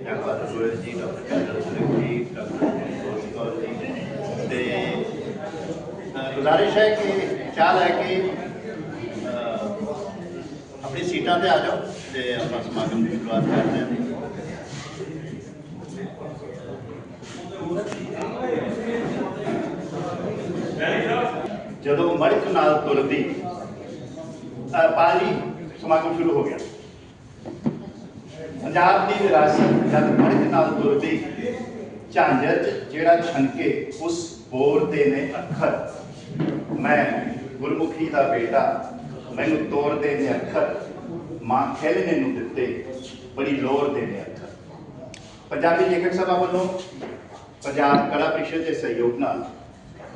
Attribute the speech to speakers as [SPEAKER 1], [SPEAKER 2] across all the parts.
[SPEAKER 1] Doctor Suraj ji doctor candle Singh ji doctor ਜੋਸ਼ ਕੌਰ ਜੀ ਤੇ ਗੁਜ਼ਾਰਿਸ਼ ਹੈ ਕਿ ਚਾਹ ਲੈ ਕੇ ਆਪਣੀ ਸੀਟਾਂ ਤੇ ਆ ਜਾਓ ਤੇ ਆਪਾਂ ਸਮਾਗਮ ਦੀ ਸ਼ੁਰੂਆਤ ਕਰਦੇ ਹਾਂ। ਜਦੋਂ ਮੜਕ ਨਾਲ ਤੁਰਦੀ ਅ, ਪਾਲੀ ਸਮਾਗਮ ਸ਼ੁਰੂ ਹੋ ਗਿਆ। ਪੰਜਾਬ ਦੀ ਵਿਰਾਸਤ ਜਦ ਮੜਕ ਨਾਲ ਤੁਰਦੀ, ਝਾਂਜਰ ਜਿਹੜਾ ਛਣਕੇ ਉਸ ਬੋਰ ਦੇ ਨੇ ਅੱਖਰ। ਮੈਂ ਗੁਰਮੁਖੀ ਦਾ ਬੇਟਾ, ਮੈਨੂੰ ਤੋਰਦੇ ਨੇ ਅੱਖਰ। ਮਾਂ ਖੇਲਣੇ ਨੂੰ ਦਿੱਤੇ, ਬੜੀ ਲੋਰ ਦੇ ਨੇ ਅੱਖਰ। ਪੰਜਾਬੀ ਲੇਖਕ ਸਭਾ ਵੱਲੋਂ ਪੰਜਾਬ ਕਲਾ ਪ੍ਰੀਸ਼ਦ ਦੇ ਸਹਿਯੋਗ ਨਾਲ,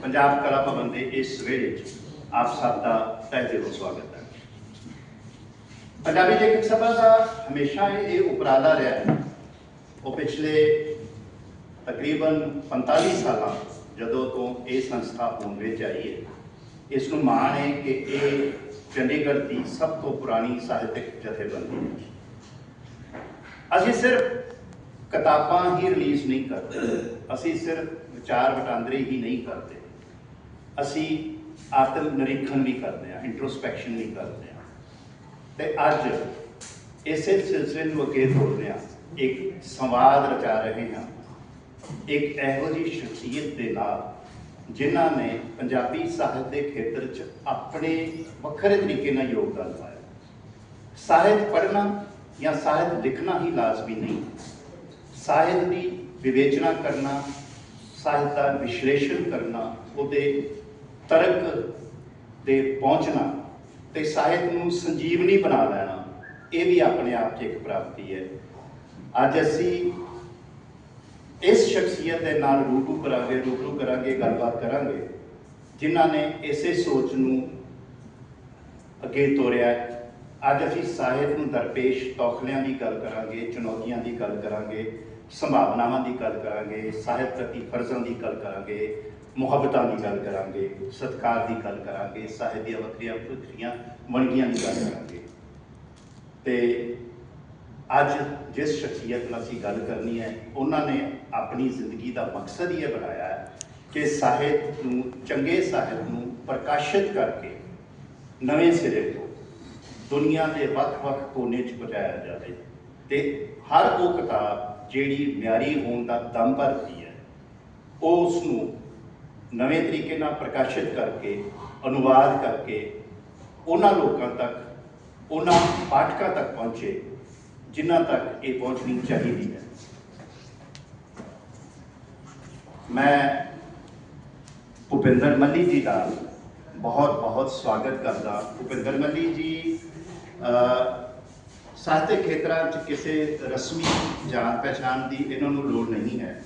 [SPEAKER 1] ਪੰਜਾਬ ਕਲਾ ਭਵਨ ਦੇ ਇਸ ਸਵੇਰੇ 'ਚ ਆਪ ਸਭ ਦਾ ਤਹਿ ਦਿਲੋਂ ਸਵਾਗਤ ਹੈ। ਪੰਜਾਬੀ ਲੇਖਕ ਸਭਾ ਦਾ ਹਮੇਸ਼ਾ ਹੀ ਇਹ ਉਪਰਾਲਾ ਰਿਹਾ ਹੈ ਉਹ ਪਿਛਲੇ ਤਕਰੀਬਨ 45 ਸਾਲਾਂ ਜਦੋਂ ਤੋਂ ਇਹ ਸੰਸਥਾ ਹੋਂਦ ਵਿੱਚ ਆਈ ਹੈ ਇਸ ਨੂੰ ਮਾਣ ਹੈ ਕਿ ਇਹ ਚੰਡੀਗੜ੍ਹ ਦੀ ਸਭ ਤੋਂ ਪੁਰਾਣੀ ਸਾਹਿਤਕ ਜਥੇਬੰਦੀ ਹੈ ਅਸੀਂ ਸਿਰਫ ਕਿਤਾਬਾਂ ਹੀ ਰਿਲੀਜ਼ ਨਹੀਂ ਕਰਦੇ ਅਸੀਂ ਸਿਰਫ ਵਿਚਾਰ ਵਟਾਂਦਰੇ ਹੀ ਨਹੀਂ ਕਰਦੇ ਅਸੀਂ ਆਤਮ ਨਿਰੀਖਣ ਵੀ ਕਰਦੇ ਹਾਂ ਇੰਟਰੋਸਪੈਕਸ਼ਨ ਵੀ ਕਰਦੇ ਹਾਂ ਤੇ ਅੱਜ ਇਸੇ ਸਿਲਸਿਲੇ ਨੂੰ ਅੱਗੇ ਤੋਰਦੇ ਹਾਂ ਇੱਕ ਸੰਵਾਦ ਰਚਾ ਰਹੇ ਹਾਂ। ਇੱਕ ਇਹੋ ਜਿਹੀ ਸ਼ਖਸੀਅਤ ਦੇ ਨਾਲ ਜਿਨ੍ਹਾਂ ਨੇ ਪੰਜਾਬੀ ਸਾਹਿਤ ਦੇ ਖੇਤਰ 'ਚ ਆਪਣੇ ਵੱਖਰੇ ਤਰੀਕੇ ਨਾਲ ਯੋਗਦਾਨ ਪਾਇਆ। ਸਾਹਿਤ ਪੜ੍ਹਨਾ ਜਾਂ ਸਾਹਿਤ ਲਿਖਣਾ ਹੀ ਲਾਜ਼ਮੀ ਨਹੀਂ। ਸਾਹਿਤ ਦੀ ਵਿਵੇਚਨਾ ਕਰਨਾ, ਸਾਹਿਤ ਦਾ ਵਿਸ਼ਲੇਸ਼ਣ ਕਰਨਾ, ਉਹਦੇ ਤਰਕ ਤੇ ਪਹੁੰਚਣਾ ਤੇ ਸਾਹਿਤ ਨੂੰ ਸੰਜੀਵਨੀ ਬਣਾ ਲੈਣਾ, ਇਹ ਵੀ ਆਪਣੇ ਆਪ 'ਚ ਇੱਕ ਪ੍ਰਾਪਤੀ ਹੈ। ਅੱਜ ਅਸੀਂ ਇਸ ਸ਼ਖਸੀਅਤ ਦੇ ਨਾਲ ਰੂਬਰੂ ਕਰਾਂਗੇ ਰੂਬਰੂ ਕਰਾਂਗੇ, ਗੱਲਬਾਤ ਕਰਾਂਗੇ, ਜਿਨ੍ਹਾਂ ਨੇ ਇਸੇ ਸੋਚ ਨੂੰ ਅੱਗੇ ਤੋਰਿਆ ਅੱਜ ਅਸੀਂ ਸਾਹਿਤ ਨੂੰ ਦਰਪੇਸ਼ ਤੌਖਲਿਆਂ ਦੀ ਗੱਲ ਕਰਾਂਗੇ, ਚੁਣੌਤੀਆਂ ਦੀ ਗੱਲ ਕਰਾਂਗੇ, ਸੰਭਾਵਨਾਵਾਂ ਦੀ ਗੱਲ ਕਰਾਂਗੇ, ਸਾਹਿਤ ਪ੍ਰਤੀ ਫਰਜ਼ਾਂ ਦੀ ਗੱਲ ਕਰਾਂਗੇ ਮੁਹੱਬਤਾਂ ਦੀ ਗੱਲ ਕਰਾਂਗੇ, ਸਤਿਕਾਰ ਦੀ ਗੱਲ ਕਰਾਂਗੇ ਸਾਹਿਤ ਦੀਆਂ ਵੱਖਰੀਆਂ ਵੱਖਰੀਆਂ ਵੰਨਗੀਆਂ ਦੀ ਗੱਲ ਕਰਾਂਗੇ। ਤੇ ਅੱਜ ਜਿਸ ਸ਼ਖਸੀਅਤ ਨਾਲ ਅਸੀਂ ਗੱਲ ਕਰਨੀ ਹੈ, ਉਹਨਾਂ ਨੇ ਆਪਣੀ ਜ਼ਿੰਦਗੀ ਦਾ ਮਕਸਦ ਹੀ ਇਹ ਬਣਾਇਆ ਹੈ ਕਿ ਸਾਹਿਤ ਨੂੰ, ਚੰਗੇ ਸਾਹਿਤ ਨੂੰ ਪ੍ਰਕਾਸ਼ਿਤ ਕਰਕੇ ਨਵੇਂ ਸਿਰੇ ਤੋਂ ਦੁਨੀਆ ਦੇ ਵੱਖ-ਵੱਖ ਕੋਨੇ 'ਚ ਪਹੁੰਚਾਇਆ ਜਾਵੇ। ਤੇ ਹਰ ਉਹ ਕਿਤਾਬ ਜਿਹੜੀ ਮਿਆਰੀ ਹੋਣ ਦਾ ਦਮ ਭਰਦੀ ਹੈ ਉਹ ਉਸ ਨੂੰ ਨਵੇਂ ਤਰੀਕੇ ਨਾਲ ਪ੍ਰਕਾਸ਼ਿਤ ਕਰਕੇ ਅਨੁਵਾਦ ਕਰਕੇ ਉਹਨਾਂ ਲੋਕਾਂ ਤੱਕ ਉਹਨਾਂ ਪਾਠਕਾਂ ਤੱਕ ਪਹੁੰਚੇ ਜਿਨ੍ਹਾਂ ਤੱਕ ਇਹ ਪਹੁੰਚਣੀ ਚਾਹੀਦੀ ਹੈ। ਮੈਂ ਭੁਪਿੰਦਰ ਮੱਲੀ ਜੀ ਦਾ ਬਹੁਤ ਬਹੁਤ ਸਵਾਗਤ ਕਰਦਾ ਭੁਪਿੰਦਰ ਮੱਲੀ ਜੀ ਅਹ, ਸਾਹਿਤਕ ਖੇਤਰਾਂ 'ਚ ਕਿਸੇ ਰਸਮੀ ਜਾਣ ਪਛਾਣ ਦੀ ਇਹਨਾਂ ਨੂੰ ਲੋੜ ਨਹੀਂ ਹੈ।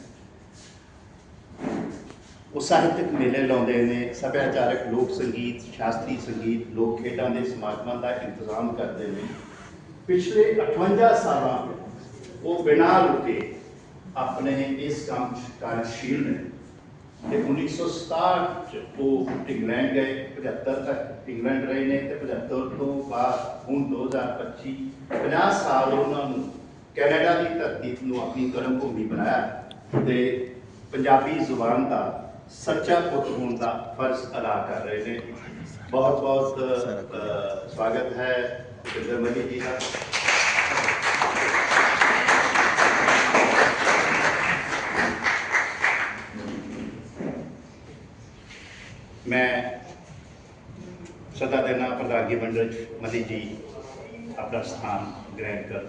[SPEAKER 1] ਉਹ ਸਾਹਿਤਕ ਮੇਲੇ ਲਾਉਂਦੇ ਨੇ, ਸੱਭਿਆਚਾਰਕ ਲੋਕ ਸੰਗੀਤ, ਸ਼ਾਸਤਰੀ ਸੰਗੀਤ, ਲੋਕ ਖੇਡਾਂ ਦੇ ਸਮਾਗਮਾਂ ਦਾ ਇੰਤਜ਼ਾਮ ਕਰਦੇ ਨੇ। ਪਿਛਲੇ 58 ਸਾਲਾਂ ਉਹ ਬਿਨਾਂ ਰੁਕੇ ਆਪਣੇ ਇਸ ਕੰਮ 'ਚ ਕਾਰਜਸ਼ੀਲ ਨੇ। ਤੇ 1967 ਚ ਉਹ ਇੰਗਲੈਂਡ ਗਏ 75 ਤੱਕ ਇੰਗਲੈਂਡ ਰਹੇ ਨੇ ਤੇ 75 ਤੋਂ ਬਾਅਦ ਹੁਣ 2025 50 ਸਾਲ ਉਹਨਾਂ ਨੂੰ ਕੈਨੇਡਾ ਦੀ ਧਰਤੀ ਨੂੰ ਆਪਣੀ ਕਰਮ ਭੂਮੀ ਬਣਾਇਆ ਤੇ ਪੰਜਾਬੀ ਜ਼ੁਬਾਨ ਦਾ ਸੱਚਾ ਪੁੱਤ ਹੋਣ ਦਾ ਫਰਜ਼ ਅਦਾ ਕਰ ਰਹੇ ਨੇ ਬਹੁਤ ਬਹੁਤ ਅ, ਸਵਾਗਤ ਹੈ ਜਿੰਦਰ ਮਨੀ ਜੀ ਦਾ ਮੈਂ ਸਦਾ ਦੇਣਾ ਪ੍ਰਧਾਨਗੀ ਮੰਡਲ ਚ ਮਨੀ ਜੀ ਆਪਣਾ ਸਥਾਨ ਗ੍ਰਹਿਣ ਕਰ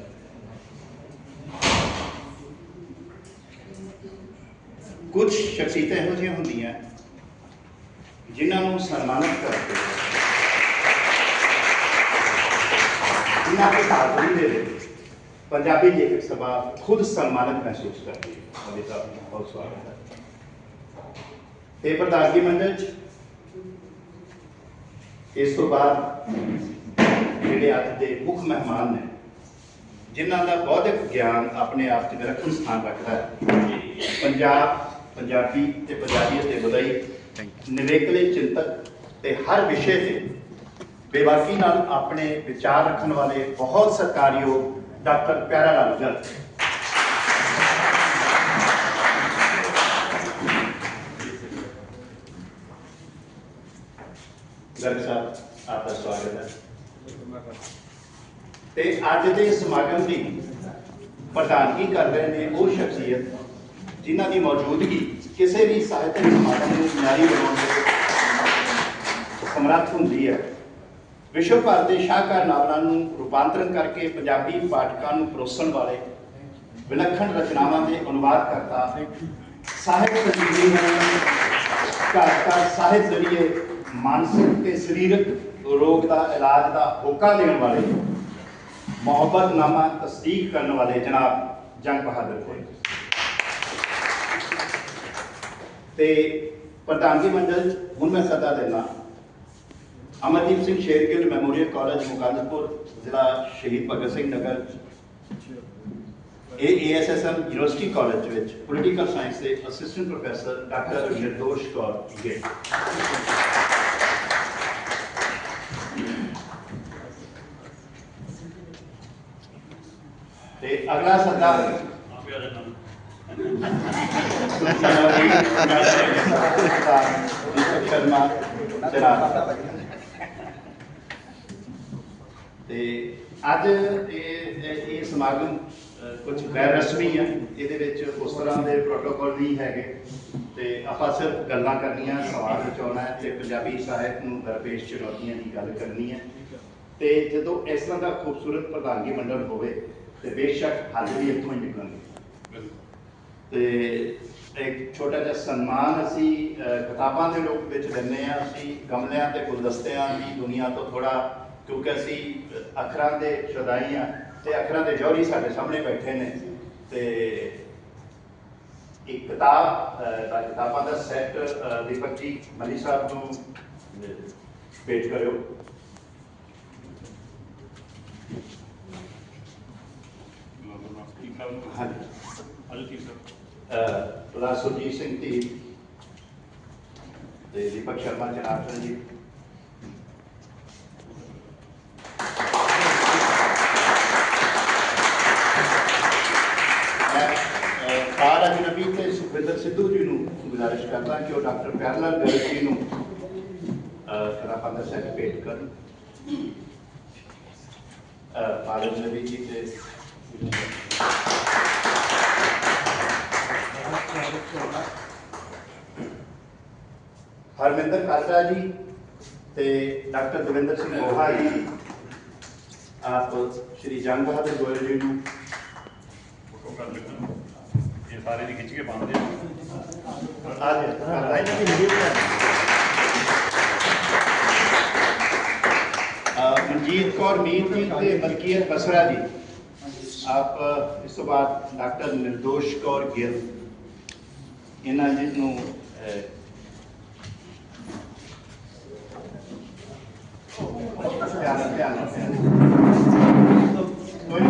[SPEAKER 1] ਕੁਝ ਸ਼ਖਸੀਅਤਾਂ ਇਹੋ ਜਿਹੀਆਂ ਹੁੰਦੀਆਂ ਜਿਨ੍ਹਾਂ ਨੂੰ ਸਨਮਾਨਿਤ ਕਰਦੇ ਜਿਨ੍ਹਾਂ ਦੇ ਹਾਜ਼ਰੀ ਦੇ ਵਿੱਚ ਪੰਜਾਬੀ ਲੇਖਕ ਸਭਾ ਖੁਦ ਸਨਮਾਨਿਤ ਮਹਿਸੂਸ ਕਰਦੀ ਹੈ। ਉਹਦੇ ਦਾ ਬਹੁਤ ਸਵਾਗਤ ਹੈ। ਤੇ ਪ੍ਰਧਾਨਗੀ ਮੰਡਲ ਚ ਇਸ ਤੋਂ ਬਾਅਦ ਜਿਹੜੇ ਅੱਜ ਦੇ ਮੁੱਖ ਮਹਿਮਾਨ ਨੇ, ਜਿਨ੍ਹਾਂ ਦਾ ਬੌਧਿਕ ਗਿਆਨ ਆਪਣੇ ਆਪ 'ਚ ਵਿਲੱਖਣ ਸਥਾਨ ਰੱਖਦਾ ਹੈ। ਪੰਜਾਬ ਪੰਜਾਬੀ ਤੇ ਪੰਜਾਬੀਅਤ ਦੇ ਵਧਾਈ, ਨਿਵੇਕਲੇ ਚਿੰਤਕ ਤੇ ਹਰ ਵਿਸ਼ੇ ਤੇ ਬੇਬਾਕੀ ਨਾਲ ਆਪਣੇ ਵਿਚਾਰ ਰੱਖਣ ਵਾਲੇ ਬਹੁਤ ਸਤਿਕਾਰਯੋਗ ਡਾਕਟਰ ਪਿਆਰਾ ਲਾਲ ਗਰਗ ਗਰਗ ਸਾਹਿਬ ਆਪਦਾ ਸਵਾਗਤ ਹੈ। ਤੇ ਅੱਜ ਦੇ ਸਮਾਗਮ ਦੀ ਪ੍ਰਧਾਨਗੀ ਕਰ ਰਹੇ ਨੇ ਉਹ ਸ਼ਖਸੀਅਤ ਜਿਨ੍ਹਾਂ ਦੀ ਮੌਜੂਦਗੀ ਕਿਸੇ ਵੀ ਸਾਹਿਤਕ ਸਮਾਗਮ ਨੂੰ ਮਿਆਰੀ ਬਣਾਉਣ ਦੇ ਸਮਰੱਥ ਹੁੰਦੀ ਹੈ। ਵਿਸ਼ਵ ਭਰ ਦੇ ਸ਼ਾਹਕਾਰ ਨਾਵਲਾਂ ਨੂੰ ਰੂਪਾਂਤਰਨ ਕਰਕੇ ਪੰਜਾਬੀ ਪਾਠਕਾਂ ਨੂੰ ਪਰੋਸਣ ਵਾਲੇ ਵਿਲੱਖਣ ਰਚਨਾਵਾਂ ਦੇ ਅਨੁਵਾਦ ਕਰਤਾ ਸਾਹਿਤ ਸੰਜੀਵਨੀ ਨੂੰ ਘਰ ਘਰ ਸਾਹਿਤ ਜ਼ਰੀਏ ਮਾਨਸਿਕ ਤੇ ਸਰੀਰਕ ਰੋਗ ਦਾ ਇਲਾਜ ਦਾ ਹੋਕਾ ਦੇਣ ਵਾਲੇ ਮੁਹੱਬਤ ਨਾਮਾ ਤਸਦੀਕ ਕਰਨ ਵਾਲੇ ਜਨਾਬ ਜੰਗ ਬਹਾਦਰ ਹੋਏ ਤੇ ਪ੍ਰਧਾਨਗੀ ਮੰਡਲ, ਹੁਣ ਮੈਂ ਸੱਦਾ ਦਿੰਦਾ। ਅਮਰਦੀਪ ਸਿੰਘ ਸ਼ੇਰਗਿੱਲ ਮੈਮੋਰੀਅਲ ਕਾਲਜ, ਮੁਕੰਦਪੁਰ, ਜ਼ਿਲ੍ਹਾ ਸ਼ਹੀਦ ਭਗਤ ਸਿੰਘ ਨਗਰ। ਇਹ ਏਐਸਐਸਐਮ ਯੂਨੀਵਰਸਿਟੀ ਕਾਲਜ ਵਿੱਚ ਪੋਲੀਟੀਕਲ ਸਾਇੰਸ ਦੇ assistant professor doctor Nirdosh Kaur Gill. ਤੇ ਅਗਲਾ ਸੱਦਾ ਦੀਪਕ ਸ਼ਰਮਾ ਜਨਾਬ ਤੇ ਅੱਜ ਇਹ, ਇਹ- ਸਮਾਗਮ ਕੁਝ ਗੈਰ ਰਸਮੀ ਹੈ ਇਹਦੇ ਵਿੱਚ ਉਸ ਤਰ੍ਹਾਂ ਦੇ ਪ੍ਰੋਟੋਕੋਲ ਨਹੀਂ ਹੈਗੇ। ਤੇ ਆਪਾਂ ਸਿਰਫ ਗੱਲਾਂ ਕਰਨੀਆਂ, ਸਵਾਲ ਵਿਚਾਉਣਾ ਹੈ ਤੇ ਪੰਜਾਬੀ ਸਾਹਿਤ ਨੂੰ ਦਰਪੇਸ਼ ਚੁਣੌਤੀਆਂ ਦੀ ਗੱਲ ਕਰਨੀ ਹੈ। ਤੇ ਜਦੋਂ ਇਸ ਤਰ੍ਹਾਂ ਦਾ ਖੂਬਸੂਰਤ ਪ੍ਰਧਾਨਗੀ ਮੰਡਲ ਹੋਵੇ, ਤੇ ਬੇਸ਼ੱਕ ਹੱਲ ਵੀ ਇੱਥੋਂ ਹੀ ਨਿਕਲਣਗੇ। ਤੇ ਇੱਕ ਛੋਟਾ ਜਿਹਾ ਸਨਮਾਨ ਅਸੀਂ ਕਿਤਾਬਾਂ ਦੇ ਰੂਪ ਵਿੱਚ ਦਿੰਦੇ ਆ ਅਸੀਂ ਗਮਲਿਆਂ ਤੇ ਗੁਲਦਸਤਿਆਂ ਦੀ ਦੁਨੀਆ ਤੋਂ ਥੋੜਾ ਕਿਉਂਕਿ ਅਸੀਂ ਅੱਖਰਾਂ ਦੇ ਸ਼ੁਦਾਈ ਆ ਤੇ ਅੱਖਰਾਂ ਦੇ ਜੌਹਰੀ ਸਾਡੇ ਸਾਹਮਣੇ ਬੈਠੇ ਨੇ ਤੇ ਇੱਕ ਕਿਤਾਬ ਦਾ ਕਿਤਾਬਾਂ ਦਾ ਸੈੱਟ ਦੀਪਕ ਜੀ ਮਨੀ ਸਾਹਿਬ ਨੂੰ ਪੇਸ਼ ਕਰਿਓ। ਹਾਂਜੀ। ਸੁਰਜੀਤ ਸਿੰਘ ਧੀ ਤੇ ਦੀਪਕ ਸ਼ਰਮਾ ਜਨਾਬ ਸਿੰਘ ਜੀ ਮੈਂ ਅਹ, ਪਾਰ ਅਜਨਬੀ ਤੇ ਸੁਖਵਿੰਦਰ ਸਿੱਧੂ ਜੀ ਨੂੰ ਗੁਜ਼ਾਰਿਸ਼ ਕਰਦਾ ਕਿ ਉਹ ਡਾਕਟਰ ਪਿਆਰ ਲਾਲ ਗਰਗ ਜੀ ਨੂੰ ਖਰਾਬਾਂ ਦਾ ਸੈੱਟ ਭੇਟ ਕਰਨ ਅਹ, ਪਾਰ ਅਜਨਬੀ ਜੀ ਤੇ ਹਰਮਿੰਦਰ ਕਾਲੜਾ ਜੀ ਤੇ ਡਾਕਟਰ ਦਵਿੰਦਰ ਸਿੰਘ ਮੋਹਾ ਜੀ, ਆਪ ਸ਼੍ਰੀ ਜੰਗ ਬਹਾਦਰ ਗੋਇਲ ਜੀ ਨੂੰ।
[SPEAKER 2] ਇਹ ਸਾਰੇ ਦੀ ਖਿੱਚ ਕੇ ਪਾਉਂਦੇ ਆ
[SPEAKER 1] ਆ ਜੀ ਰਾਈ ਦੀ ਵੀਡੀਓ ਬਣਾ ਮਨਜੀਤ ਕੌਰ, ਮੀਤ ਜੀ ਤੇ ਮਲਕੀਅਤ ਬਸਰਾ ਜੀ। ਆਪ ਇਸ ਤੋਂ ਬਾਅਦ ਡਾਕਟਰ ਨਿਰਦੋਸ਼ ਕੌਰ ਗਿੱਲ। ਇਹਨਾਂ ਜੀ ਨੂੰ ਧਿਆਨ ਨਾਲ। ਕੋਈ।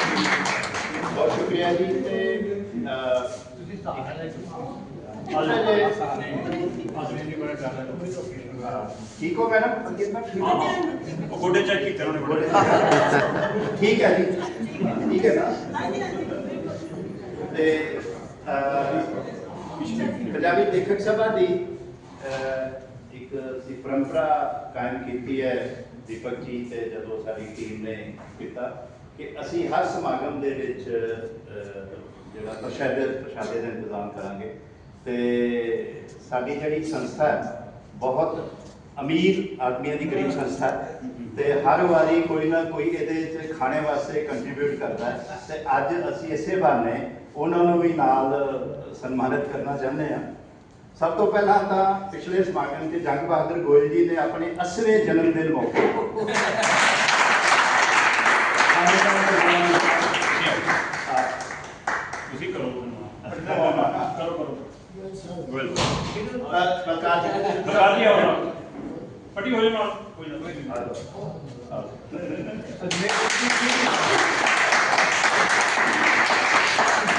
[SPEAKER 1] ਬਹੁਤ ਸ਼ੁਕਰੀਆ ਜੀ ਤੇ ਅਹ, ਠੀਕ ਹੋ ਮੈਡਮ ਅੰਕਿਤ ਮੈਮ ਠੀਕ ਹੋ
[SPEAKER 2] ਗੋਡੇ ਚੈੱਕ ਕੀਤੇ ਉਹਨੇ ਗੋਡੇ
[SPEAKER 1] ਠੀਕ ਹੈ ਜੀ ਠੀਕ ਹੈ ਨਾ ਤੇ ਪੰਜਾਬੀ ਲੇਖਕ ਸਭਾ ਦੀ ਇੱਕ ਸੀ ਪਰੰਪਰਾ ਕਾਇਮ ਕੀਤੀ ਹੈ ਦੀਪਕ ਜੀ ਤੇ ਜਦੋਂ ਸਾਡੀ ਟੀਮ ਨੇ ਕੀਤਾ ਕਿ ਅਸੀਂ ਹਰ ਸਮਾਗਮ ਦੇ ਵਿੱਚ ਜਿਹੜਾ ਪ੍ਰਸ਼ਾਦੇ ਪ੍ਰਸ਼ਾਦੇ ਦਾ ਇੰਤਜ਼ਾਮ ਕਰਾਂਗੇ। ਤੇ ਸਾਡੀ ਜਿਹੜੀ ਸੰਸਥਾ ਹੈ, ਬਹੁਤ ਅਮੀਰ ਆਦਮੀਆਂ ਦੀ ਗਰੀਬ ਸੰਸਥਾ ਹੈ। ਤੇ ਹਰ ਵਾਰੀ ਕੋਈ ਨਾ ਕੋਈ ਇਹਦੇ ਵਿੱਚ ਖਾਣੇ ਵਾਸਤੇ ਕੰਟਰੀਬਿਊਟ ਕਰਦਾ ਹੈ। ਤੇ ਅੱਜ ਅਸੀਂ ਇਸੇ ਬਹਾਨੇ ਉਹਨਾਂ ਨੂੰ ਵੀ ਨਾਲ ਸਨਮਾਨਿਤ ਕਰਨਾ ਚਾਹੁੰਦੇ ਹਾਂ। ਸਭ ਤੋਂ ਪਹਿਲਾਂ ਤਾਂ ਪਿਛਲੇ ਸਮਾਗਮ 'ਚ ਜੰਗ ਬਹਾਦਰ ਗੋਇਲ ਜੀ ਨੇ ਆਪਣੇ 80ਵੇਂ ਜਨਮ ਦਿਨ ਮੌਕੇ ਆ,
[SPEAKER 2] ਤੁਸੀਂ ਕਰੋ ਕਰੋ ਕਰੋ।
[SPEAKER 1] ਅ, ਪ੍ਰਕਾਸ਼ ਜੀ
[SPEAKER 2] ਲਗਾ ਦਿਆ ਹੋਣਾ ਪੱਟੀ ਹੋ ਜਾਣਾ। ਕੋਈ ਨਾ।
[SPEAKER 1] ਆ ਆ ਜਾਓ।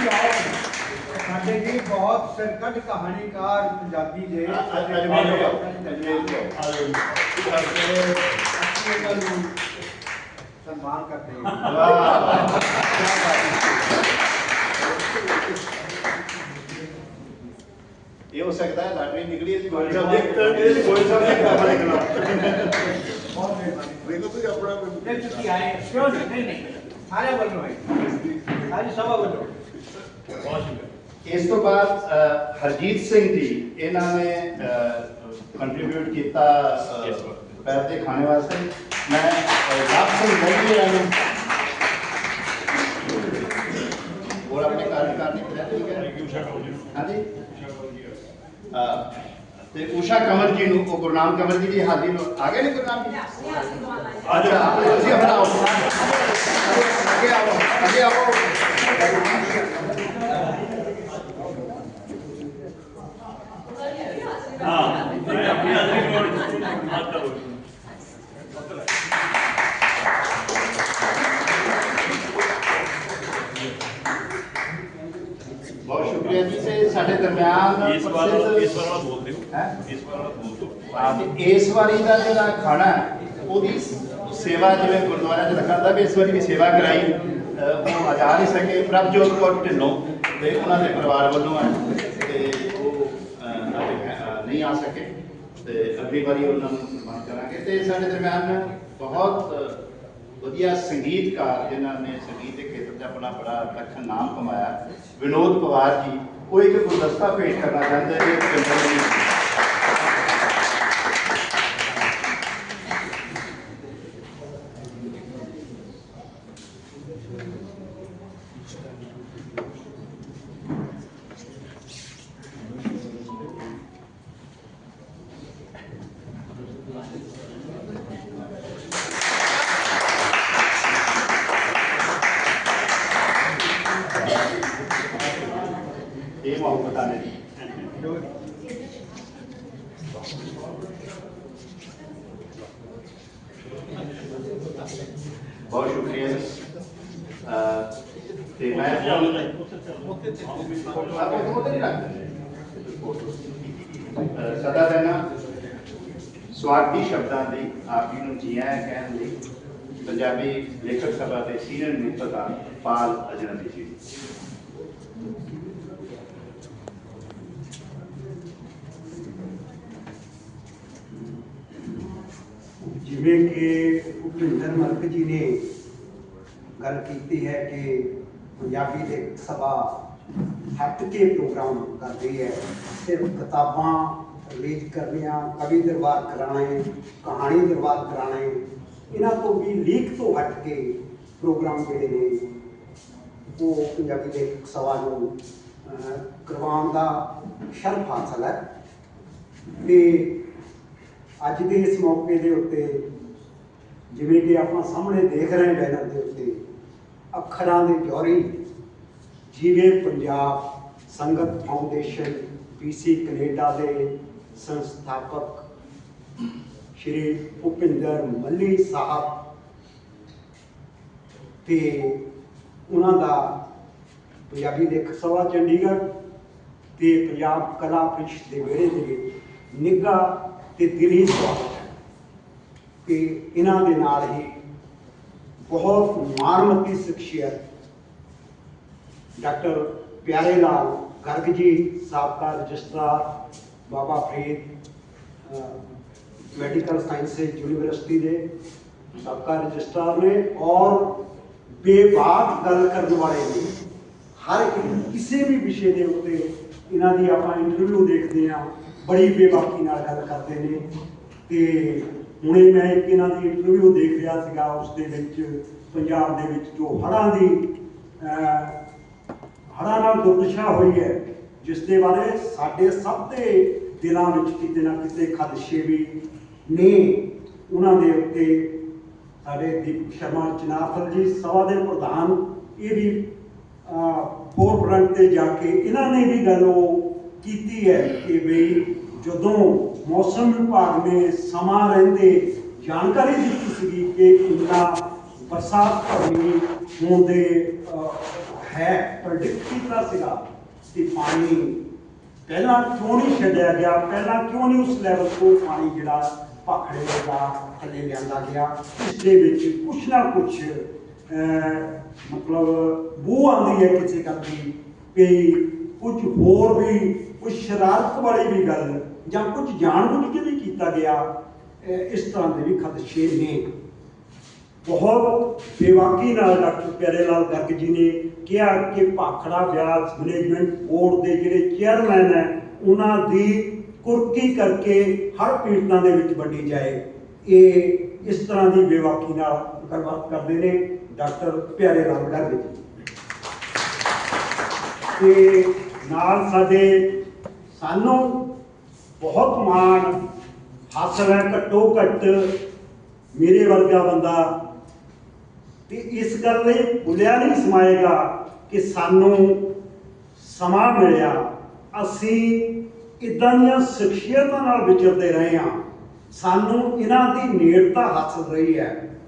[SPEAKER 3] ਸਾਡੇ ਜੀ ਬਹੁਤ ਸਰਕਟ ਕਹਾਣੀਕਾਰ ਪੰਜਾਬੀ ਦੇ
[SPEAKER 1] ਅੱਜ- ਅੱਜ ਅਜਮੇਰ ਤੋਂ ਆਓ, ਅਜਮੇਰ ਤੋਂ ਆਓ।
[SPEAKER 2] ਆ ਜਾਓ
[SPEAKER 3] ਅਸੀਂ ਇਹਨਾਂ ਨੂੰ ਸਨਮਾਨ ਕਰਦੇ ਹਾਂ
[SPEAKER 1] ਵਾਹ ਇਹ ਹੋ ਸਕਦਾ ਹੈ ਲਾਟਰੀ ਨਿਕਲੀ ਅਸੀਂ
[SPEAKER 2] ਕੋਈ ਸਬਜੈਕਟ ਇਹ ਕੋਈ ਸਬਜੈਕਟ ਆਪਣੇ ਖਿਲਾਫ
[SPEAKER 3] ਬਹੁਤ ਮਿਹਰਬਾਨੀ।
[SPEAKER 4] ਦੇਖੋ ਤੁਸੀਂ ਆਪਣਾ
[SPEAKER 3] ਜੇ ਤੁਸੀਂ ਆਏ। ਕਿਉਂ ਨਹੀਂ? ਨਹੀਂ ਨਹੀਂ। ਸਾਰੇ ਵੱਲੋਂ ਆਏ। ਸਾਰੀ ਸਭਾ ਵੱਲੋਂ।
[SPEAKER 2] ਬਹੁਤ
[SPEAKER 1] ਇਸ ਤੋਂ ਬਾਅਦ ਹਰਜੀਤ ਸਿੰਘ ਜੀ ਇਹਨਾਂ ਨੇ ਕੰਟਰੀਬਿਊਟ ਕੀਤਾ. ਪੈਰ ਦੇ ਖਾਣੇ ਵਾਸਤੇ। ਮੈਂ ਲਾਭ ਸਿੰਘ ਮੋਦੀ ਨੂੰ ਹੋਰ ਆਪਣੇ ਕਾਰਜਕਾਰ ਨੇ ਕਿਹਾ ਠੀਕ ਹੈ?
[SPEAKER 2] ਜੀ।
[SPEAKER 1] ਹਾਂਜੀ?
[SPEAKER 2] ਜੀ
[SPEAKER 1] ਤੇ ਊਸ਼ਾ ਕੰਵਰ ਜੀ ਨੂੰ ਉਹ ਗੁਰਨਾਮ ਕੰਵਰ ਜੀ ਦੀ ਹਾਜ਼ਰੀ ਨੂੰ ਆ ਗਏ ਨੇ ਗੁਰਨਾਮ ਜੀ? ਅੱਛਾ ਆਪ ਤੁਸੀਂ ਆਪਣਾ ਆਓ। ਅੱਗੇ ਆਓ ਅੱਗੇ ਆਓ
[SPEAKER 2] ਹਾਂ ਇਹ ਆਪਣੀ ਹਾਜ਼ਰੀ ਕੋਲ ਮਾਤ ਕਰੋ
[SPEAKER 1] ਜੀ ਤੇ ਸਾਡੇ ਦਰਮਿਆਨ
[SPEAKER 2] ਇਸ ਵਾਰ ਇਸ ਵਾਰ ਵਾਲਾ ਬੋਲ ਦਿਓ।
[SPEAKER 1] ਹੈਂ?
[SPEAKER 2] ਇਸ ਵਾਰ ਵਾਲਾ ਬੋਲ ਦਿਓ।
[SPEAKER 1] ਆਪ ਇਸ ਵਾਰੀ ਦਾ ਜਿਹੜਾ ਖਾਣਾ ਹੈ, ਉਹਦੀ ਸੇਵਾ ਜਿਵੇਂ ਗੁਰਦੁਆਰਾ ਚ ਰੱਖਾ ਦਾ ਵੀ ਇਸ ਵਾਰੀ ਵੀ ਸੇਵਾ ਕਰਾਈ। ਉਹ ਅਜਾ ਨਹੀਂ ਸਕੇ। ਪ੍ਰਭਜੋਤ ਕੌਰ ਢਿੱਲੋਂ ਤੇ ਉਹਨਾਂ ਦੇ ਪਰਿਵਾਰ ਵੱਲੋਂ ਹੈ ਤੇ ਉਹ ਹੈ- ਨਹੀਂ ਆ ਸਕੇ। ਤੇ ਅਗਲੀ ਵਾਰੀ ਉਹਨਾਂ ਨੂੰ ਸਨਮਾਨ ਕਰਾਂਗੇ। ਤੇ ਸਾਡੇ ਦਰਮਿਆਨ ਬਹੁਤ ਵਧੀਆ ਸੰਗੀਤਕਾਰ ਜਿਨ੍ਹਾਂ ਨੇ ਸੰਗੀਤ ਦੇ ਖੇਤਰ 'ਚ ਆਪਣਾ ਬੜਾ ਵਿਲੱਖਣ ਨਾਮ ਕਮਾਇਆ, ਵਿਨੋਦ ਪਵਾਰ ਜੀ, ਉਹ ਇੱਕ ਗੁਲਦਸਤਾ ਭੇਟ ਕਰਨਾ ਚਾਹੁੰਦੇ ਨੇ ਪਿੰਡਰ ਜੀ ਇਹ ਮੁਹੱਬਤਾਂ ਨੇ ਜੀ ਬਹੁਤ ਸ਼ੁਕਰੀਆ ਜੀ ਅਹ, ਤੇ ਮੈਂ ਹੁਣ ਆਪਾਂ ਉਹਦੇ ਨਹੀਂ ਰੱਖਦੇ ਅਹ, ਸਦਾ ਦੇਣਾ ਸਵਾਗਤੀ ਸ਼ਬਦਾਂ ਦੀ ਆਪ ਜੀ ਨੂੰ ਜੀ ਆਇਆਂ ਕਹਿਣ ਲਈ ਪੰਜਾਬੀ ਲੇਖਕ ਸਭਾ ਦੇ ਸੀਨੀਅਰ ਨਿਯੁਕਤਾ ਪਾਲ ਅਜਨਬੀ ਜੀ।
[SPEAKER 5] ਜਿਵੇਂ ਕਿ ਭੁਪਿੰਦਰ ਮਲਕ ਜੀ ਨੇ ਗੱਲ ਕੀਤੀ ਹੈ ਕਿ ਪੰਜਾਬੀ ਦੇ ਸਭਾ ਹਟ ਕੇ ਪ੍ਰੋਗਰਾਮ ਕਰਦੀ ਹੈ ਸਿਰਫ ਕਿਤਾਬਾਂ ਰਿਲੀਜ਼ ਕਰਨੀਆਂ, ਕਵੀ ਦਰਬਾਰ ਕਰਾਣੇ ਕਹਾਣੀ ਦਰਬਾਰ ਕਰਾਣੇ ਇਹਨਾਂ ਤੋਂ ਵੀ ਲੀਕ ਤੋਂ ਹਟ ਕੇ ਪ੍ਰੋਗਰਾਮ ਜਿਹੜੇ ਨੇ, ਉਹ ਪੰਜਾਬੀ ਦੇ ਸਭਾ ਨੂੰ ਕਰਵਾਉਣ ਦਾ ਸ਼ਰਫ ਹਾਸਲ ਹੈ। ਤੇ ਅੱਜ ਦੇ ਇਸ ਮੌਕੇ ਦੇ ਉੱਤੇ, ਜਿਵੇਂ ਕਿ ਆਪਾਂ ਸਾਹਮਣੇ ਦੇਖ ਰਹੇ ਬੈਨਰ ਦੇ ਉੱਤੇ, ਅੱਖਰਾਂ ਦੇ ਜੋਰੀ ਜਿਵੇਂ ਪੰਜਾਬ ਸੰਗਤ ਫਾਊਂਡੇਸ਼ਨ ਪੀਸੀ ਕੈਨੇਡਾ ਦੇ ਸੰਸਥਾਪਕ ਸ਼੍ਰੀ ਭੁਪਿੰਦਰ ਮੱਲੀ ਸਾਹਿਬ ਤੇ ਉਹਨਾਂ ਦਾ ਪੰਜਾਬੀ ਲੇਖਕ ਸਭਾ ਚੰਡੀਗੜ੍ਹ ਤੇ ਪੰਜਾਬ ਕਲਾ ਪ੍ਰੀਸ਼ਦ ਦੇ ਵਿਹੜੇ ਦੇ ਨਿੱਘਾ ਤੇ ਦਿਲੀ ਸਵਾਗਤ ਹੈ ਕਿ ਇਹਨਾਂ ਦੇ ਨਾਲ ਹੀ ਬਹੁਤ ਮਾਣਮੱਤੀ ਸ਼ਖਸੀਅਤ ਡਾਕਟਰ ਪਿਆਰੇ ਲਾਲ ਗਰਗ ਜੀ, ਸਾਬਕਾ registrar Baba Farid medical sciences university ਦੇ ਸਾਬਕਾ ਰਜਿਸਟਰਾਰ ਨੇ ਔਰ ਬੇਬਾਕ ਗੱਲ ਕਰਨ ਵਾਲੇ ਨੇ। ਹਰ ਇੱਕ ਕਿਸੇ ਵੀ ਵਿਸ਼ੇ ਦੇ ਉੱਤੇ ਇਹਨਾਂ ਦੀ ਆਪਾਂ ਇੰਟਰਵਿਊ ਦੇਖਦੇ ਆ ਬੜੀ ਬੇਬਾਕੀ ਨਾਲ ਗੱਲ ਕਰਦੇ ਨੇ। ਤੇ ਹੁਣੇ ਮੈਂ ਇੱਕ ਇਹਨਾਂ ਦੀ ਇੰਟਰਵਿਊ ਦੇਖ ਰਿਹਾ ਸੀਗਾ, ਉਸ ਦੇ ਵਿੱਚ, ਪੰਜਾਬ ਦੇ ਵਿੱਚ ਜੋ ਹੜ੍ਹਾਂ ਦੀ ਹੜ੍ਹਾਂ ਨਾਲ ਦੁਰਦਸ਼ਾ ਹੋਈ ਹੈ, ਜਿਸ ਦੇ ਬਾਰੇ ਸਾਡੇ ਸਭ ਦੇ ਦਿਲਾਂ ਵਿੱਚ ਕਿਤੇ ਨਾ ਕਿਤੇ ਖਦਸ਼ੇ ਵੀ ਨੇ ਉਹਨਾਂ ਦੇ ਉੱਤੇ ਸਾਡੇ ਦੀਪ ਸ਼ਰਮਾ ਚਨਾਰਥਲ ਜੀ, ਸਭਾ ਦੇ ਪ੍ਰਧਾਨ, ਇਹ ਵੀ ਫੋਰ ਫਰੰਟ ਤੇ ਜਾ ਕੇ ਇਹਨਾਂ ਨੇ ਵੀ ਗੱਲ ਉਹ ਕੀਤੀ ਹੈ ਕਿ ਬਈ ਜਦੋਂ ਮੌਸਮ ਵਿਭਾਗ ਨੇ ਸਮਾਂ ਰਹਿੰਦੇ ਜਾਣਕਾਰੀ ਦਿੱਤੀ ਸੀਗੀ ਕਿ ਇੰਨਾ ਬਰਸਾਤ ਹੋਣੀ ਹੋਣ ਦੇ ਹੈ ਪ੍ਰੈਡਿਕਟ ਕੀਤਾ ਸੀਗਾ ਕਿ ਪਾਣੀ ਪਹਿਲਾਂ ਕਿਉਂ ਨਹੀਂ ਛੱਡਿਆ ਗਿਆ, ਪਹਿਲਾਂ ਕਿਉਂ ਨਹੀਂ ਉਸ ਲੈਵਲ ਤੋਂ ਪਾਣੀ ਜਿਹੜਾ ਭਾਖੜੇ ਦਾ, ਥੱਲੇ ਲਿਆਂਦਾ ਗਿਆ, ਇਸ ਦੇ ਵਿੱਚ ਕੁਛ ਨਾ ਕੁਛ ਮਤਲਬ ਬੂ ਆਉਂਦੀ ਹੈ ਕਿਸੇ ਗੱਲ ਦੀ ਵੀ ਕੁਝ ਹੋਰ ਵੀ, ਕੁਝ ਸ਼ਰਾਰਤ ਵਾਲੀ ਵੀ ਗੱਲ ਜਾਂ ਕੁਝ ਜਾਣਬੁੱਝ ਕੇ ਵੀ ਕੀਤਾ ਗਿਆ ਇਸ ਤਰ੍ਹਾਂ ਦੇ ਵੀ ਖਦਸ਼ੇ ਨੇ। ਬਹੁਤ ਬੇਵਾਕੀ ਨਾਲ ਡਾਕਟਰ ਪਿਆਰੇ ਲਾਲ ਗਰਗ ਜੀ ਨੇ ਕਿਹਾ ਕਿ ਭਾਖੜਾ ਵਿਆਸ ਮੈਨੇਜਮੈਂਟ ਬੋਰਡ ਦੇ ਜਿਹੜੇ ਚੇਅਰਮੈਨ ਹੈ, ਉਹਨਾਂ ਦੀ ਕੁਰਕੀ ਕਰਕੇ ਹਰ ਪੀੜਤਾਂ ਦੇ ਵਿੱਚ ਵੰਡੀ ਜਾਏ। ਇਹ ਇਸ ਤਰ੍ਹਾਂ ਦੀ ਬੇਵਾਕੀ ਨਾਲ ਗੱਲਬਾਤ ਕਰਦੇ ਨੇ ਡਾਕਟਰ ਪਿਆਰੇ ਲਾਲ ਗਰਗ ਜੀ। ਤੇ ਨਾਲ ਸਾਡੇ ਸਾਨੂੰ ਬਹੁਤ ਮਾਣ, ਹਾਸਲ ਹੈ ਘੱਟੋ ਘੱਟ ਮੇਰੇ ਵਰਗਾ ਬੰਦਾ ਤੇ ਇਸ ਗੱਲ ਲਈ ਭੁੱਲਿਆ ਨਹੀਂ ਸਮਾਏਗਾ ਕਿ ਸਾਨੂੰ ਸਮਾਂ ਮਿਲਿਆ। ਅਸੀਂ ਇਦਾਂ ਦੀਆਂ ਸ਼ਖਸੀਅਤਾਂ ਨਾਲ ਵਿਚਰਦੇ ਰਹੇ ਹਾਂ। ਸਾਨੂੰ ਇਹਨਾਂ ਦੀ ਨੇੜਤਾ ਹਾਸਲ ਰਹੀ ਹੈ।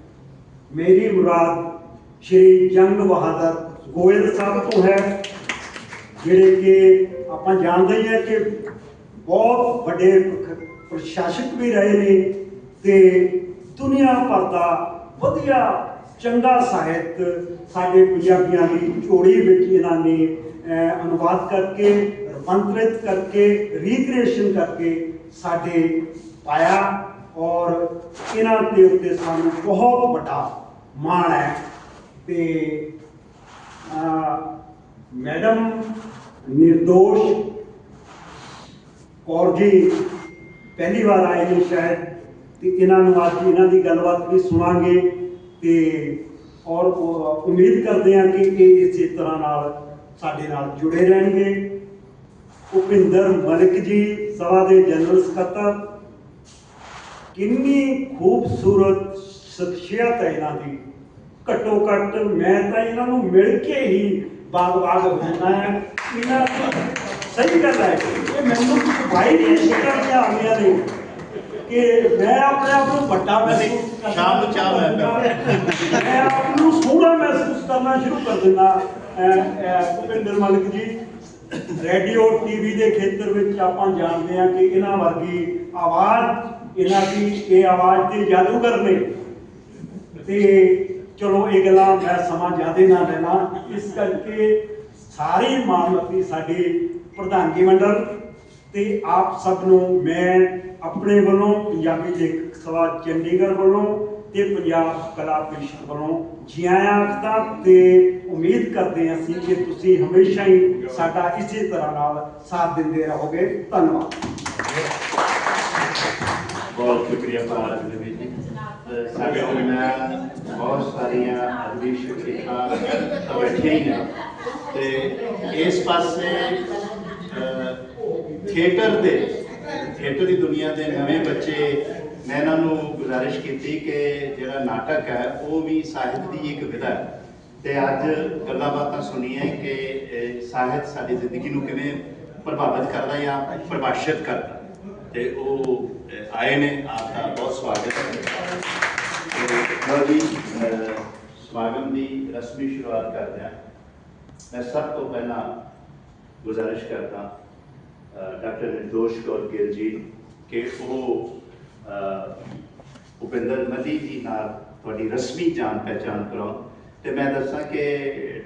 [SPEAKER 5] ਮੇਰੀ ਮੁਰਾਦ ਸ਼੍ਰੀ ਜੰਗ ਬਹਾਦਰ ਗੋਇਲ ਸਾਹਿਬ ਤੋਂ ਹੈ, ਜਿਹੜੇ ਕਿ ਆਪਾਂ ਜਾਣਦੇ ਹੀ ਹਾਂ ਕਿ ਬਹੁਤ ਵੱਡੇ ਪ੍ਰਸ਼ਾਸਕ ਵੀ ਰਹੇ ਨੇ ਤੇ ਦੁਨੀਆ ਭਰ ਦਾ ਵਧੀਆ ਚੰਗਾ ਸਾਹਿਤ ਸਾਡੇ ਪੰਜਾਬੀਆਂ ਦੀ ਝੋੜੀ ਵਿੱਚ ਇਹਨਾਂ ਨੇ ਅਨੁਵਾਦ ਕਰਕੇ, ਰੂਪਾਂਤਰਿਤ ਕਰਕੇ ਰੀਕ੍ਰੀਏਸ਼ਨ ਕਰਕੇ ਸਾਡੇ ਪਾਇਆ ਔਰ ਇਹਨਾਂ ਦੇ ਉੱਤੇ ਸਾਨੂੰ ਬਹੁਤ ਵੱਡਾ ਮਾਣ ਹੈ ਤੇ ਮੈਡਮ ਨਿਰਦੋਸ਼ ਕੌਰ ਜੀ, ਪਹਿਲੀ ਵਾਰ ਆਏ ਨੇ ਸ਼ਾਇਦ, ਤੇ ਇਹਨਾਂ ਨੂੰ ਅੱਜ ਇਹਨਾਂ ਦੀ ਗੱਲਬਾਤ ਵੀ ਸੁਣਾਂਗੇ। ਤੇ ਔਰ ਉਮੀਦ ਕਰਦੇ ਹਾਂ ਕਿ ਇਹ ਇਸੇ ਤਰ੍ਹਾਂ ਨਾਲ ਸਾਡੇ ਨਾਲ ਜੁੜੇ ਰਹਿਣਗੇ। ਭੁਪਿੰਦਰ ਮਲਿਕ ਜੀ, ਸਭਾ ਦੇ ਜਨਰਲ ਸਕੱਤਰ, ਕਿੰਨੀ ਖੂਬਸੂਰਤ ਸ਼ਖਸੀਅਤ ਹੈ ਇਹਨਾਂ ਦੀ। ਘੱਟੋ ਘੱਟ ਮੈਂ ਤਾਂ ਇਹਨਾਂ ਨੂੰ ਮਿਲ ਕੇ ਹੀ ਬਾਗ ਬਾਗ ਹੋ। ਹੈ ਇਹਨਾਂ ਸਹੀ ਗੱਲ ਹੈ ਇਹ ਮੈਨੂੰ ਕੁਝ ਬਾਈ ਨਹੀਂ ਸ਼ਿਕਰ ਦੀਆਂ ਆਉਂਦੀਆਂ ਨੇ। ਕਿ ਮੈਂ ਆਪਣੇ ਆਪ ਨੂੰ ਵੱਡਾ ਮਹਿਸੂਸ ਕਰਦਾ
[SPEAKER 1] ਸ਼ਾਮ ਨੂੰ ਚਾਹ ਮੈਂ ਪੀਂਦਾ।
[SPEAKER 5] ਮੈਂ ਆਪ ਨੂੰ ਸੋਹਣਾ ਮਹਿਸੂਸ ਕਰਨਾ ਸ਼ੁਰੂ ਕਰ ਦਿੰਦਾ। ਭੁਪਿੰਦਰ ਮਲਿਕ ਜੀ ਰੇਡੀਓ ਟੀਵੀ ਦੇ ਖੇਤਰ ਵਿੱਚ ਆਪਾਂ ਜਾਣਦੇ ਹਾਂ ਕਿ ਇਹਨਾਂ ਵਰਗੀ ਆਵਾਜ਼ ਇਹਨਾਂ ਦੀ ਇਹ ਆਵਾਜ਼ ਤੇ ਜਾਦੂਗਰ ਨੇ। ਤੇ ਚਲੋ ਇਹ ਗੱਲਾਂ ਮੈਂ ਸਮਾਂ ਜ਼ਿਆਦੇ ਨਾ ਲੈਣਾ। ਇਸ ਕਰਕੇ ਸਾਰੀ ਮਾਨਵਤੀ ਸਾਡੇ ਪ੍ਰਧਾਨਗੀ ਮੰਡਲ ਤੇ ਆਪ ਸਭ ਨੂੰ ਮੈਂ ਆਪਣੇ ਵੱਲੋਂ ਪੰਜਾਬੀ ਲੇਖਕ ਸਭਾ ਚੰਡੀਗੜ੍ਹ ਵੱਲੋਂ ਤੇ ਪੰਜਾਬ ਕਲਾ ਪਰਿਸ਼ਦ ਵੱਲੋਂ ਜੀ ਆਇਆਂ ਆਖਦਾ ਤੇ ਉਮੀਦ ਕਰਦੇ ਹਾਂ ਅਸੀਂ ਕਿ ਤੁਸੀਂ ਹਮੇਸ਼ਾ ਹੀ ਸਾਡਾ ਇਸੇ ਤਰ੍ਹਾਂ ਨਾਲ ਸਾਥ ਦਿੰਦੇ ਰਹੋਗੇ। ਧੰਨਵਾਦ।
[SPEAKER 1] ਬਹੁਤ ਸ਼ੁਕਰੀਆ ਭਾਰਤ ਦੇ ਵਿੱਚ ਜੀ। ਸਾਡੇ ਦਰਮਿਆਨ ਬਹੁਤ ਸਾਰੀਆਂ ਅਦਬੀ ਸ਼ਖਸੀਅਤਾਂ ਤਾਂ ਬੈਠੀਆਂ ਹੀ ਨੇ। ਤੇ ਇਸ ਪਾਸੇ ਥੀਏਟਰ ਦੇ ਥੀਏਟਰ ਦੀ ਦੁਨੀਆ ਦੇ ਨਵੇਂ ਬੱਚੇ ਮੈਂ ਇਹਨਾਂ ਨੂੰ ਗੁਜ਼ਾਰਿਸ਼ ਕੀਤੀ ਕਿ ਜਿਹੜਾ ਨਾਟਕ ਹੈ ਉਹ ਵੀ ਸਾਹਿਤ ਦੀ ਇੱਕ ਵਿਧਾ ਹੈ। ਤੇ ਅੱਜ ਗੱਲਾਂ ਬਾਤਾਂ ਸੁਣੀਏ ਕਿ ਸਾਹਿਤ ਸਾਡੀ ਜ਼ਿੰਦਗੀ ਨੂੰ ਕਿਵੇਂ ਪ੍ਰਭਾਵਿਤ ਕਰਦਾ ਜਾਂ ਪਰਿਭਾਸ਼ਿਤ ਕਰਦਾ। ਤੇ ਉਹ ਆਏ ਨੇ ਆਪ ਦਾ ਬਹੁਤ ਸਵਾਗਤ ਹੈ। ਤੇ ਜੀ ਅਹ, ਸਮਾਗਮ ਦੀ ਰਸਮੀ ਸ਼ੁਰੂਆਤ ਕਰਦੇ ਹਾਂ। ਮੈਂ ਸਭ ਤੋਂ ਪਹਿਲਾਂ ਗੁਜ਼ਾਰਿਸ਼ ਕਰਦਾ ਅਹ, ਡਾਕਟਰ ਨਿਰਦੋਸ਼ ਕੌਰ ਗਿੱਲ ਜੀ ਕਿ ਉਹ ਅਹ, ਭੁਪਿੰਦਰ ਮੱਲੀ ਜੀ ਨਾਲ ਤੁਹਾਡੀ ਰਸਮੀ ਜਾਣ ਪਹਿਚਾਣ ਕਰਾਉਣ ਤੇ ਮੈਂ ਦੱਸਾਂ ਕਿ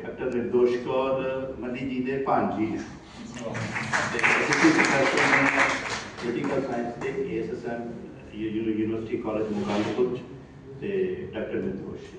[SPEAKER 1] ਡਾਕਟਰ ਨਿਰਦੋਸ਼ ਕੌਰ ਮੱਲੀ ਜੀ ਦੇ ਭਾਂਜੀ ਨੇ ਤੇ ਅਸੀਂ ਪ੍ਰੋਫੈਸਰ ਨੇ ਪੋਲੀਟੀਕਲ ਸਾਇੰਸ ਦੇ ਏਐਸਐਸਐਮ ਯੂਨੀਵਰਸਿਟੀ ਕਾਲਜ ਮੁਕਾਮਪੁਰ ਤੇ ਡਾਕਟਰ ਨਿਰਦੋਸ਼